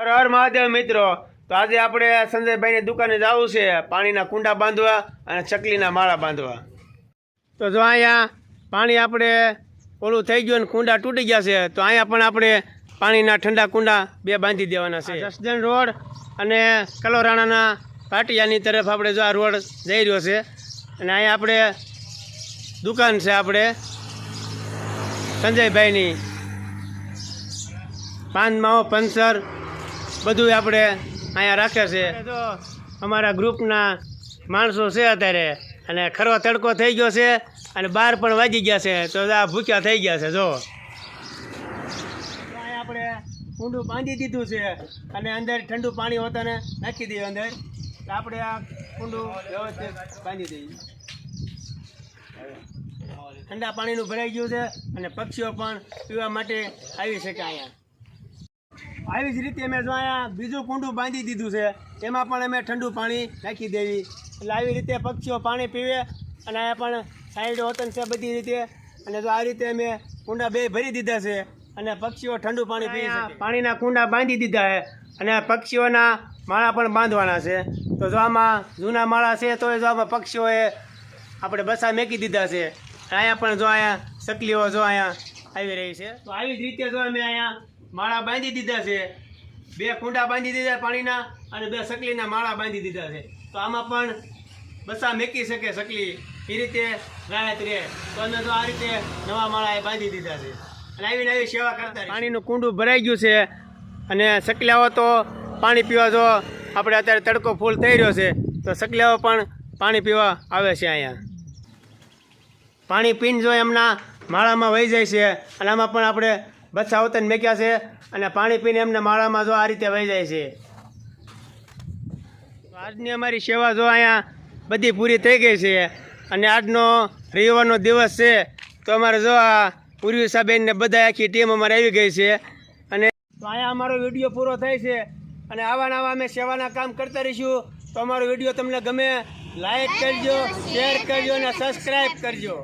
હર હર મહાદેવ મિત્રો, તો આજે આપણે સંજયભાઈની દુકાને જવું છે, પાણીના કુંડા બાંધવા અને ચકલીના માળા બાંધવા. તો જો અહીંયા પાણી આપણે ઓલું થઈ ગયું અને કુંડા તૂટી ગયા છે, તો અહીંયા પણ આપણે પાણીના ઠંડા કુંડા બે બાંધી દેવાના છે. જસદન રોડ અને કલોરાણાના પાટિયાની તરફ આપણે જો આ રોડ જઈ રહ્યો છે, અને અહીંયા આપણે દુકાન છે આપણે સંજયભાઈની. પાન માવો પંચર બધું આપણે અહીંયા રાખે છે. તો અમારા ગ્રુપના માણસો છે અત્યારે. અને ખરો તડકો થઈ ગયો છે અને બાર પણ વાગી ગયા છે. તો આ ભૂખ્યા થઈ ગયા છે, જો. આપણે ઊંડું બાંધી દીધું છે અને અંદર ઠંડુ પાણી હોતાને નાખી દઈએ અંદર. આપણે આ ઊંડું વ્યવસ્થિત બાંધી દઈએ. ઠંડા પાણીનું ભરાઈ ગયું છે અને પક્ષીઓ પણ પીવા માટે આવી શકે અહીંયા. આવી જ રીતે અમે જો અહીંયા બીજું કુંડું બાંધી દીધું છે. એમાં પણ અમે ઠંડુ પાણી નાખી દેવી. એટલે આવી રીતે પક્ષીઓ પાણી પીવે અને અહીંયા પણ સાઈડ વતન છે બધી રીતે. અને જો આ રીતે અમે કુંડા બે ભરી દીધા છે અને પક્ષીઓ ઠંડુ પાણી પી પાણીના કુંડા બાંધી દીધા છે અને પક્ષીઓના માળા પણ બાંધવાના છે. તો જો આમાં જૂના માળા છે તો જો આમાં પક્ષીઓએ આપણે બસા મેકી દીધા છે. અહીંયા પણ જો અહીંયા સકલીઓ જો અહીંયા આવી રહી છે. તો આવી જ રીતે જો અમે અહીંયા માળા બાંધી દીધા છે. બે કુંડા બાંધી દીધા પાણીના અને બે સકલીના માળા બાંધી દીધા છે. તો આમાં પણ બસા મેકી શકે સકલી. એ રીતે રાહત રહે. તો અમે તો આ રીતે નવા માળા એ બાંધી દીધા છે. અને આવી નવી સેવા કરતા પાણીનું કુંડું ભરાઈ ગયું છે અને સકલાઓ તો પાણી પીવા જો આપણે અત્યારે તડકો ફૂલ થઈ રહ્યો છે, તો સકલાઓ પણ પાણી પીવા આવે છે અહીંયા. પાણી પીને જો એમના માળામાં વહી જાય છે અને આમાં પણ આપણે બચ્ચા વતન મેક્યા છે? અને પાણી પીને એમને માળામાં જો આ રીતે વહી જાય છે. આજની અમારી સેવા જો અહીંયા બધી પૂરી થઈ ગઈ છે. અને આજનો રવિવારનો દિવસ છે. તો અમારે જો આ પૂર્વી સાહેબને બધા આખી ટીમ અમારે આવી ગઈ છે. અને તો અહીંયા અમારો વીડિયો પૂરો થાય છે. અને આવા નવા અમે સેવાના કામ કરતા રહીશું. તો અમારો વીડિયો તમને ગમે લાઈક કરજો શેર કરજો અને સબસ્ક્રાઈબ કરજો.